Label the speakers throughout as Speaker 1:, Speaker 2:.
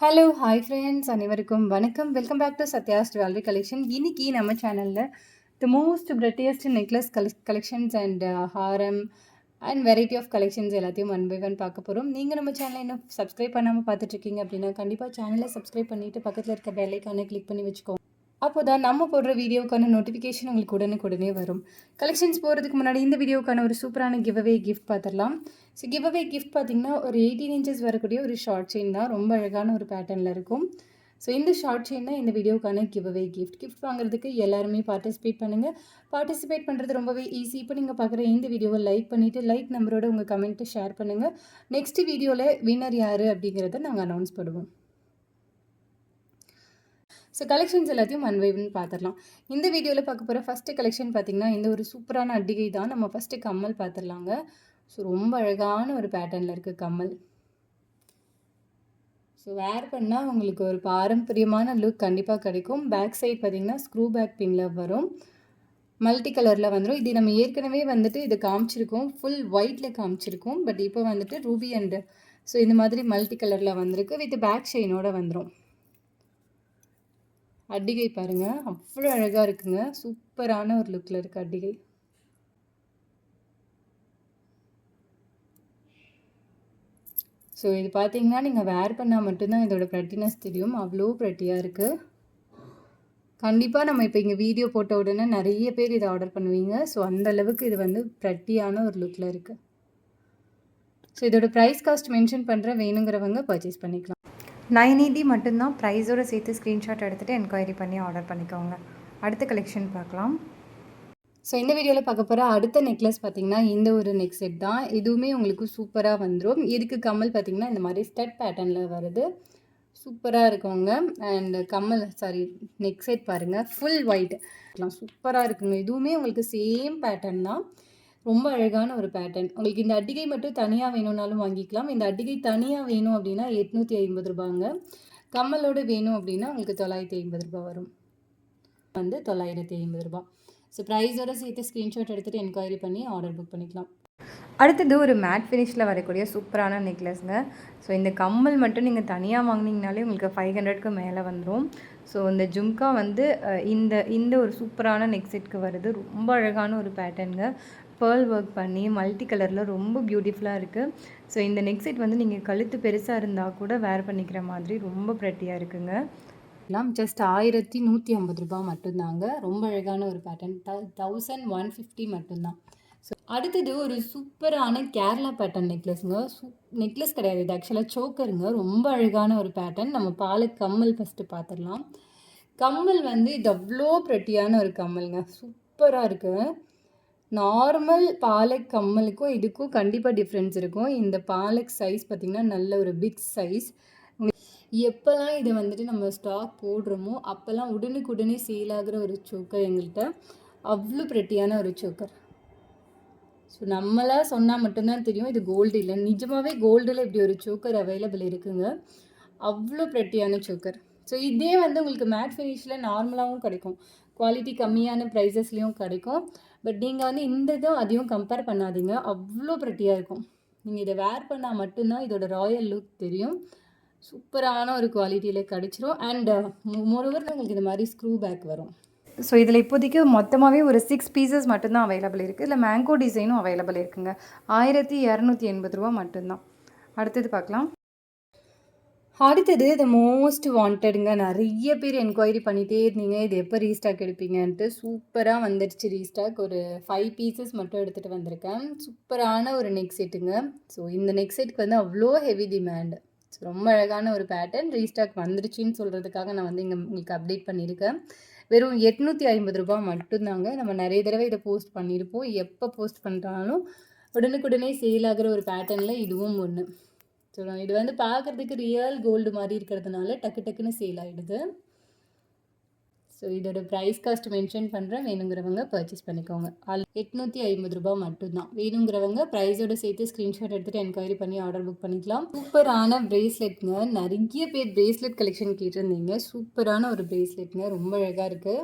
Speaker 1: Hello hi friends அனைவருக்கும் வணக்கம். Welcome back to Sathya's jewellery collection இன்னைக்கு நம்ம சேனலில் the most prettiest necklace கலெக் collections and haaram and variety of collections எல்லாத்தையும் one by one பார்க்க போகிறோம் நீங்கள் நம்ம சேனலை இன்னும் சப்ஸ்கிரைப் பண்ணாமல் பார்த்துட்ருக்கீங்க அப்படின்னா கண்டிப்பாக சேனலை சப்ஸ்கிரைப் பண்ணிவிட்டு பக்கத்தில் இருக்க பெல்லைக்கான கிளிக் பண்ணி வச்சுக்கோங்க. அப்போ தான் நம்ம போடுற வீடியோக்கான நோட்டிஃபிகேஷன் உங்களுக்கு உடனுக்குடனே வரும். கலெக்ஷன்ஸ் போகிறதுக்கு முன்னாடி இந்த வீடியோக்கான ஒரு சூப்பரான கிவ்அவே கிஃப்ட் பார்த்துடலாம். ஸோ கிவ்அவே கிஃப்ட் பார்த்திங்கன்னா ஒரு எயிட்டீன் இன்ச்சஸ் வரக்கூடிய ஒரு ஷார்ட் செயின் தான். ரொம்ப அழகான ஒரு பேட்டர்னில் இருக்கும். ஸோ இந்த ஷார்ட் செயின் தான் இந்த வீடியோக்கான கிவ்அவே கிஃப்ட் கிஃப்ட் வாங்குறதுக்கு எல்லாருமே பார்ட்டிசிபேட் பண்ணுங்கள் பார்ட்டிசிபேட் பண்ணுறது ரொம்பவே ஈஸி இப்போ நீங்கள் பார்க்குற இந்த வீடியோவை லைக் பண்ணிவிட்டு லைக் நம்பரோட உங்கள் கமெண்ட்டை ஷேர் பண்ணுங்கள் நெக்ஸ்ட் வீடியோவில் வின்னர் யார் அப்படிங்கிறத நாங்கள் அனௌன்ஸ் பண்ணுவோம். ஸோ கலெக்ஷன்ஸ் எல்லாத்தையும் ஒன் பை ஒன் பார்த்துடலாம் இந்த வீடியோவில் பார்க்க போகிற ஃபஸ்ட்டு கலெக்ஷன் பார்த்திங்கன்னா இந்த ஒரு சூப்பரான அட்டிகை தான். நம்ம ஃபஸ்ட்டு கம்மல் பார்த்துடலாங்க ஸோ ரொம்ப அழகான ஒரு பேட்டர்னில் இருக்குது கம்மல். ஸோ வேர் பண்ணால் உங்களுக்கு ஒரு பாரம்பரியமான லுக் கண்டிப்பாக கிடைக்கும். பேக் சைட் பார்த்திங்கன்னா ஸ்க்ரூ பேக் பின்னில் வரும். மல்டி கலரில் வந்துடும் இது நம்ம ஏற்கனவே வந்துட்டு இது காமிச்சிருக்கோம். ஃபுல் ஒயிட்டில் காமிச்சிருக்கோம். பட் இப்போ வந்துட்டு ரூபி அண்டு ஸோ இந்த மாதிரி மல்டி கலரில் வந்திருக்கு. வித் பேக் ஷெயினோட வந்துடும் அட்டிகை பாருங்கள் அவ்வளோ அழகாக இருக்குங்க. சூப்பரான ஒரு லுக்கில் இருக்குது அட்டிகை. ஸோ இது பார்த்தீங்கன்னா நீங்கள் வேர் பண்ணால் மட்டும்தான் இதோட ப்ரெட்டினஸ் தெரியும். அவ்வளோ ப்ரெட்டியாக இருக்குது கண்டிப்பாக நம்ம இப்போ இங்கே வீடியோ போட்ட உடனே நிறைய பேர் இதை ஆர்டர் பண்ணுவீங்க. ஸோ அந்த அளவுக்கு இது வந்து ப்ரெட்டியான ஒரு லுக்கில் இருக்குது ஸோ இதோட ப்ரைஸ் காஸ்ட் மென்ஷன் பண்ணுற வேணுங்கிறவங்க பர்ச்சேஸ் பண்ணிக்கலாம்.
Speaker 2: நைன் எயிட்டி மட்டும்தான் ப்ரைஸோடு சேர்த்து ஸ்க்ரீன்ஷாட் எடுத்துகிட்டு என்கொயரி பண்ணி ஆர்டர் பண்ணிக்கோங்க. அடுத்த கலெக்ஷன் பார்க்கலாம்.
Speaker 1: ஸோ இந்த வீடியோவில் பார்க்க போகிற அடுத்த நெக்லஸ் பார்த்திங்கன்னா இந்த ஒரு நெக் செட் தான். இதுவுமே உங்களுக்கு சூப்பராக வந்துடும் இதுக்கு கம்மல் பார்த்திங்கன்னா இந்த மாதிரி ஸ்டட் பேட்டர்னில் வருது. சூப்பராக இருக்குங்க. அண்ட் கம்மல் சாரி நெக் செட் பாருங்கள் ஃபுல் ஒயிட் சூப்பராக இருக்குங்க. இதுவுமே உங்களுக்கு சேம் பேட்டர்ன் தான். ரொம்ப அழகான ஒரு பேட்டர்ன் உங்களுக்கு இந்த அட்டிகை மட்டும் தனியாக வேணும்னாலும் வாங்கிக்கலாம். இந்த அட்டிகை தனியாக வேணும் அப்படின்னா எட்நூற்றி ஐம்பது ரூபாங்க. கம்மலோடு வேணும் அப்படின்னா உங்களுக்கு தொள்ளாயிரத்தி ஐம்பது ரூபா வரும். வந்து தொள்ளாயிரத்தி ஐம்பது ரூபா. ஸோ ப்ரைஸோட சேர்த்து ஸ்க்ரீன்ஷாட் எடுத்துகிட்டு என்கொயரி பண்ணி ஆர்டர் புக் பண்ணிக்கலாம்.
Speaker 2: அடுத்தது ஒரு மேட் ஃபினிஷில் வரக்கூடிய சூப்பரான நெக்லஸ்ங்க ஸோ இந்த கம்மல் மட்டும் நீங்கள் தனியாக வாங்கினீங்கனாலே உங்களுக்கு ஃபைவ் ஹண்ட்ரட்க்கு மேலே வந்துடும் ஸோ இந்த ஜும்கா வந்து இந்த இந்த ஒரு சூப்பரான நெக் செட்க்கு வருது. ரொம்ப அழகான ஒரு பேட்டர்னுங்க பேர்ல் ஒர்க் பண்ணி மல்டி கலரில் ரொம்ப பியூட்டிஃபுல்லாக இருக்குது ஸோ இந்த நெக் செட் வந்து நீங்கள் கழுத்து பெருசாக இருந்தால் கூட வேர் பண்ணிக்கிற மாதிரி ரொம்ப ப்ரெட்டியாக இருக்குங்க.
Speaker 1: எல்லாம் ஜஸ்ட் ஆயிரத்தி நூற்றி ஐம்பது ரூபா மட்டும்தாங்க. ரொம்ப அழகான ஒரு பேட்டர்ன் த தௌசண்ட் ஒன் ஃபிஃப்டி மட்டும்தான். ஸோ அடுத்தது ஒரு சூப்பரான கேரளா பேட்டர்ன் நெக்லஸ்ங்க சூ நெக்லஸ் கிடையாது. இது ஆக்சுவலாக சோக்கருங்க ரொம்ப அழகான ஒரு பேட்டர்ன் நம்ம பாலு கம்மல் ஃபஸ்ட்டு பார்த்துடலாம் கம்மல் வந்து இது அவ்வளோ ப்ரெட்டியான ஒரு கம்மலுங்க. சூப்பராக இருக்குது நார்மல் பாலக் கம்மலுக்கும் இதுக்கும் கண்டிப்பாக டிஃப்ரென்ஸ் இருக்கும். இந்த பாலக் சைஸ் பார்த்திங்கன்னா நல்ல ஒரு பிக் சைஸ் எப்போல்லாம் இதை வந்துட்டு நம்ம ஸ்டாக் போடுறோமோ அப்போல்லாம் உடனுக்குடனே சேல் ஆகிற ஒரு சோக்கர் எங்கள்கிட்ட அவ்வளோ பிரட்டியான ஒரு சோக்கர் ஸோ நம்மளாக சொன்னால் மட்டும்தான் தெரியும். இது கோல்டு இல்லை. நிஜமாகவே கோல்டில் இப்படி ஒரு சோக்கர் அவைலபிள் இருக்குங்க. அவ்வளோ பிரட்டியான சோக்கர் ஸோ இதே வந்து உங்களுக்கு மேட் ஃபினிஷில் நார்மலாகவும் கிடைக்கும். குவாலிட்டி கம்மியான ப்ரைஸஸ்லேயும் கிடைக்கும். பட் நீங்கள் வந்து இந்த இதுவும் அதையும் கம்பேர் பண்ணாதீங்க. அவ்வளோ ப்ரெட்டியாக இருக்கும். நீங்கள் இதை வேர் பண்ணால் மட்டும்தான் இதோட ராயல் லுக் தெரியும். சூப்பரான ஒரு குவாலிட்டியில் கிடச்சிரும். அண்ட் மோரோவர் உங்களுக்கு இந்த மாதிரி ஸ்க்ரூ பேக் வரும்.
Speaker 2: ஸோ இதில் இப்போதைக்கு மொத்தமாகவே ஒரு சிக்ஸ் பீசஸ் மட்டும்தான் அவைலபிள் இருக்குது இதில் மேங்கோ டிசைனும் அவைலபிள் இருக்குங்க. ஆயிரத்தி இரநூத்தி எண்பது ரூபா மட்டும்தான். அடுத்தது பார்க்கலாம்.
Speaker 1: அடுத்தது த மோஸ்ட் வாண்டடுங்க நிறைய பேர் என்கொயரி பண்ணிகிட்டே இருந்தீங்க. இது எப்போ ரீஸ்டாக் எடுப்பீங்கன்ட்டு சூப்பராக வந்துடுச்சு ரீஸ்டாக் ஒரு ஃபைவ் பீசஸ் மட்டும் எடுத்துகிட்டு வந்திருக்கேன். சூப்பரான ஒரு நெக் செட்டுங்க ஸோ இந்த நெக் செட்டுக்கு வந்து அவ்வளோ ஹெவி டிமாண்ட் ஸோ ரொம்ப அழகான ஒரு பேட்டர்ன் ரீஸ்டாக் வந்துருச்சுன்னு சொல்கிறதுக்காக நான் வந்து இங்கே உங்களுக்கு அப்டேட் பண்ணியிருக்கேன். வெறும் எட்நூற்றி ஐம்பது ரூபா மட்டும்தாங்க. நம்ம நிறைய தடவை இதை போஸ்ட் பண்ணியிருப்போம். எப்போ போஸ்ட் பண்ணுறாலும் உடனுக்குடனே சேல் ஆகிற ஒரு பேட்டர்னில் இதுவும் ஒன்று ஸோ இது வந்து பார்க்குறதுக்கு ரியல் கோல்டு மாதிரி இருக்கிறதுனால டக்கு டக்குன்னு சேல் ஆகிடுது ஸோ இதோட ப்ரைஸ் காஸ்ட் மென்ஷன் பண்ணுறேன் வேணுங்கிறவங்க பர்ச்சேஸ் பண்ணிக்கோங்க. ஆல் எட்நூற்றி ஐம்பது ரூபா மட்டும்தான். வேணுங்கிறவங்க ப்ரைஸோட சேர்த்து ஸ்க்ரீன்ஷாட் எடுத்துகிட்டு என்கொயரி பண்ணி ஆர்டர் புக் பண்ணிக்கலாம். சூப்பரான ப்ரேஸ்லெட்ங்க நிறைய பேர் ப்ரேஸ்லெட் கலெக்ஷன் கேட்டிருந்தீங்க. சூப்பரான ஒரு ப்ரேஸ்லெட்ங்க ரொம்ப அழகாக இருக்குது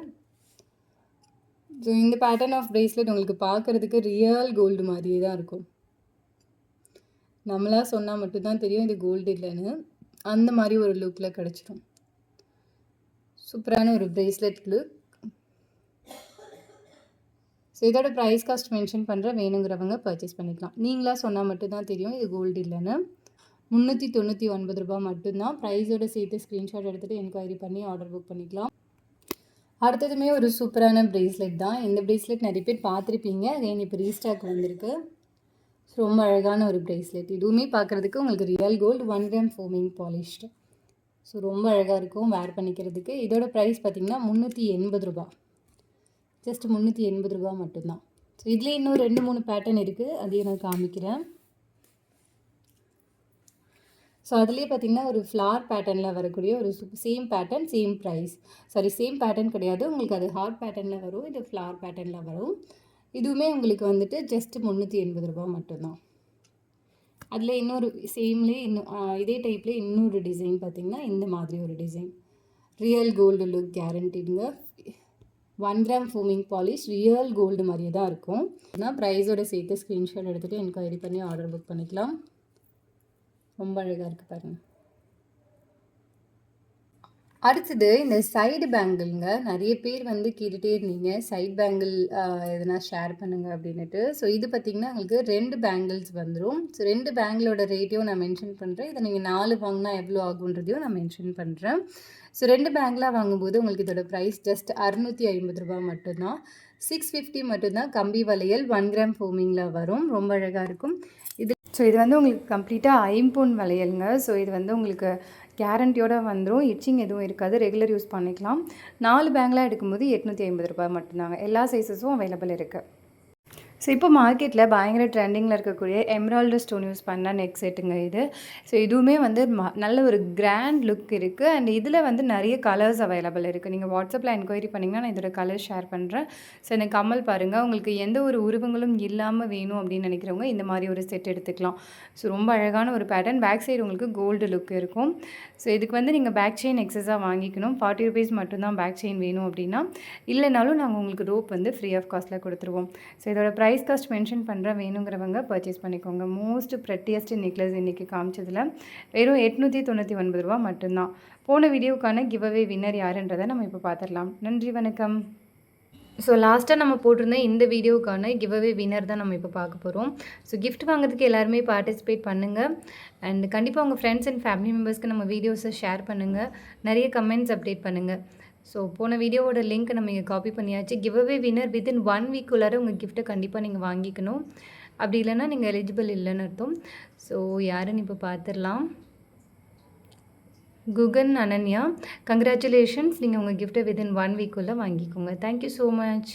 Speaker 1: ஸோ இந்த பேட்டர்ன் ஆஃப் ப்ரேஸ்லெட் உங்களுக்கு பார்க்குறதுக்கு ரியல் கோல்டு மாதிரியே தான் இருக்கும். நம்மளாக சொன்னால் மட்டும்தான் தெரியும் இது கோல்டு இல்லைன்னு. அந்த மாதிரி ஒரு லுக்கில் கிடச்சிரும். சூப்பரான ஒரு ப்ரேஸ்லெட் லுக் ஸோ இதோட ப்ரைஸ் காஸ்ட் மென்ஷன் பண்ணுற வேணுங்கிறவங்க பர்ச்சேஸ் பண்ணிக்கலாம். நீங்களாக சொன்னால் மட்டும்தான் தெரியும் இது கோல்டு இல்லைன்னு. முந்நூற்றி தொண்ணூற்றி ஒன்பது ரூபா மட்டும்தான். ப்ரைஸோட சேர்த்து ஸ்க்ரீன்ஷாட் எடுத்துகிட்டு என்கொயரி பண்ணி ஆர்டர் புக் பண்ணிக்கலாம். அடுத்ததுமே ஒரு சூப்பரான ப்ரேஸ்லெட் தான். இந்த ப்ரேஸ்லெட் நிறைய பேர் பார்த்துருப்பீங்க. அகைன் இப்போ ரீஸ்டாக் வந்திருக்கு? ரொம்ப அழகான ஒரு ப்ரேஸ்லெட் இதுவுமே பார்க்குறதுக்கு உங்களுக்கு real gold one gram forming polished so ரொம்ப அழகாக இருக்கும். வேர் பண்ணிக்கிறதுக்கு. இதோட ப்ரைஸ் பார்த்திங்கன்னா முந்நூற்றி எண்பது ரூபா. ஜஸ்ட் முந்நூற்றி எண்பது ரூபா மட்டும்தான். ஸோ இதுலேயே இன்னும் ரெண்டு மூணு பேட்டர்ன் இருக்குது அதையும் நான் காமிக்கிறேன். ஸோ அதுலேயே பார்த்தீங்கன்னா ஒரு ஃப்ளார் பேட்டர்னில் வரக்கூடிய ஒரு same pattern same price sorry same pattern கிடையாது. உங்களுக்கு அது ஹார்ட் பேட்டர்னில் வரும் இது ஃப்ளார் பேட்டர்னில் வரும். இதுவுமே உங்களுக்கு வந்துட்டு ஜஸ்ட் முந்நூற்றி எண்பது ரூபா மட்டும்தான். அதில் இன்னொரு சேம்லேயே இன்னும் இதே டைப்லேயே இன்னொரு டிசைன் பார்த்தீங்கன்னா இந்த மாதிரி ஒரு design real gold look கேரண்டிடுங்க one gram forming polish real gold மாதிரியே தான் இருக்கும். நான் ப்ரைஸோட சேர்த்து ஸ்க்ரீன்ஷாட் எடுத்துகிட்டு என்கொயரி பண்ணி ஆர்டர் புக் பண்ணிக்கலாம். ரொம்ப அழகாக இருக்குது பாருங்கள் அடுத்தது இந்த சைடு பேங்கிள்ங்க நிறைய பேர் வந்து கேட்டுகிட்டே இருந்தீங்க. சைடு பேங்கிள் எதனா ஷேர் பண்ணுங்கள் அப்படின்னுட்டு. ஸோ இது பார்த்திங்கன்னா உங்களுக்கு ரெண்டு பேங்கிள்ஸ் வந்துடும் ஸோ ரெண்டு பேங்கிளோட ரேட்டையும் நான் மென்ஷன் பண்ணுறேன் இதை நீங்கள் நாலு வாங்கினா எவ்வளோ ஆகுன்றதையும் நான் மென்ஷன் பண்ணுறேன் ஸோ ரெண்டு பேங்கிளாக வாங்கும்போது உங்களுக்கு இதோட ப்ரைஸ் ஜஸ்ட் அறுநூற்றி ஐம்பது ரூபா மட்டும்தான். சிக்ஸ் ஃபிஃப்டி மட்டும்தான் கம்பி வளையல் ஒன் கிராம் ஃபோமிங்கில் வரும். ரொம்ப அழகாக இருக்கும்.
Speaker 2: ஸோ இது வந்து உங்களுக்கு கம்ப்ளீட்டாக ஐம்பூன் வளையலுங்க. ஸோ இது வந்து உங்களுக்கு கேரண்டியோடு வந்துடும் இச்சிங் எதுவும் இருக்காது. ரெகுலர் யூஸ் பண்ணிக்கலாம். நாலு பேங்க்லாம் எடுக்கும்போது எட்நூற்றி ஐம்பது ரூபாய் மட்டும்தாங்க. எல்லா சைஸஸும் அவைலபிள் இருக்குது ஸோ இப்போ மார்க்கெட்டில் பயங்கர ட்ரெண்டிங்கில் இருக்கக்கூடிய எம்ராய்டு ஸ்டோன் யூஸ் பண்ண நெக் செட்டுங்க இது. ஸோ இதுவுமே வந்து ம நல்ல ஒரு கிராண்ட் லுக் இருக்குது அண்ட் இதில் வந்து நிறைய கலர்ஸ் அவைலபிள் இருக்குது நீங்கள் வாட்ஸ்அப்பில் என்கொயரி பண்ணிங்கன்னா நான் இதோட கலர் ஷேர் பண்ணுறேன் ஸோ எனக்கு கமல் பாருங்கள் உங்களுக்கு எந்த ஒரு உருவங்களும் இல்லாமல் வேணும் அப்படின்னு நினைக்கிறவங்க இந்த மாதிரி ஒரு செட் எடுத்துக்கலாம். ஸோ ரொம்ப அழகான ஒரு பேட்டர்ன் பேக் சைடு உங்களுக்கு கோல்டு லுக் இருக்கும். ஸோ இதுக்கு வந்து நீங்கள் பேக் செயின் எக்ஸஸாக வாங்கிக்கணும். ஃபார்ட்டி ருபீஸ் மட்டும்தான் பேக் செயின் வேணும் அப்படின்னா. இல்லைனாலும் நாங்கள் உங்களுக்கு ரோப் வந்து ஃப்ரீ ஆஃப் காஸ்ட்டில் கொடுத்துருவோம். ஸோ இதோட ப்ரைஸ் காஸ்ட் மென்ஷன் பண்ணுறேன் வேணுங்கிறவங்க பர்ச்சேஸ் பண்ணிக்கோங்க. மோஸ்ட் ப்ரெட்டியஸ்ட் நெக்லஸ் இன்றைக்கி காமிச்சதில் வெறும் எட்நூற்றி தொண்ணூற்றி ஒன்பது ரூபா மட்டும்தான். போன வீடியோக்கான கிவ்அவே வின்னர் யாருன்றதை நம்ம இப்போ பார்த்துடலாம் நன்றி வணக்கம். ஸோ லாஸ்ட்டாக நம்ம போட்டிருந்த இந்த வீடியோக்கான கிவ்அவே வின்னர் தான் நம்ம இப்போ பார்க்க போகிறோம் ஸோ கிஃப்ட் வாங்குறதுக்கு எல்லாருமே பார்ட்டிசிபேட் பண்ணுங்கள் அண்ட் கண்டிப்பாக உங்கள் ஃப்ரெண்ட்ஸ் அண்ட் ஃபேமிலி மெம்பர்ஸ்க்கு நம்ம வீடியோஸை ஷேர் பண்ணுங்கள் நிறைய கமெண்ட்ஸ் அப்டேட் பண்ணுங்கள் ஸோ போன வீடியோவோட லிங்க் நம்ம இங்கே காப்பி பண்ணியாச்சு. கிவ்அவே வின்னர் வித்தின் ஒன் வீக்குள்ளார உங்கள் கிஃப்ட்டை கண்டிப்பாக நீங்கள் வாங்கிக்கணும். அப்படி இல்லைன்னா நீங்கள் எலிஜிபிள் இல்லைன்னு அர்த்தம். ஸோ யாருன்னு இப்போ பார்த்துடலாம் குகன் அனன்யா கங்க்ராச்சுலேஷன்ஸ் நீங்கள் உங்கள் கிஃப்ட்டை வித்தின் ஒன் வீக்குள்ளே வாங்கிக்கோங்க. Thank you so much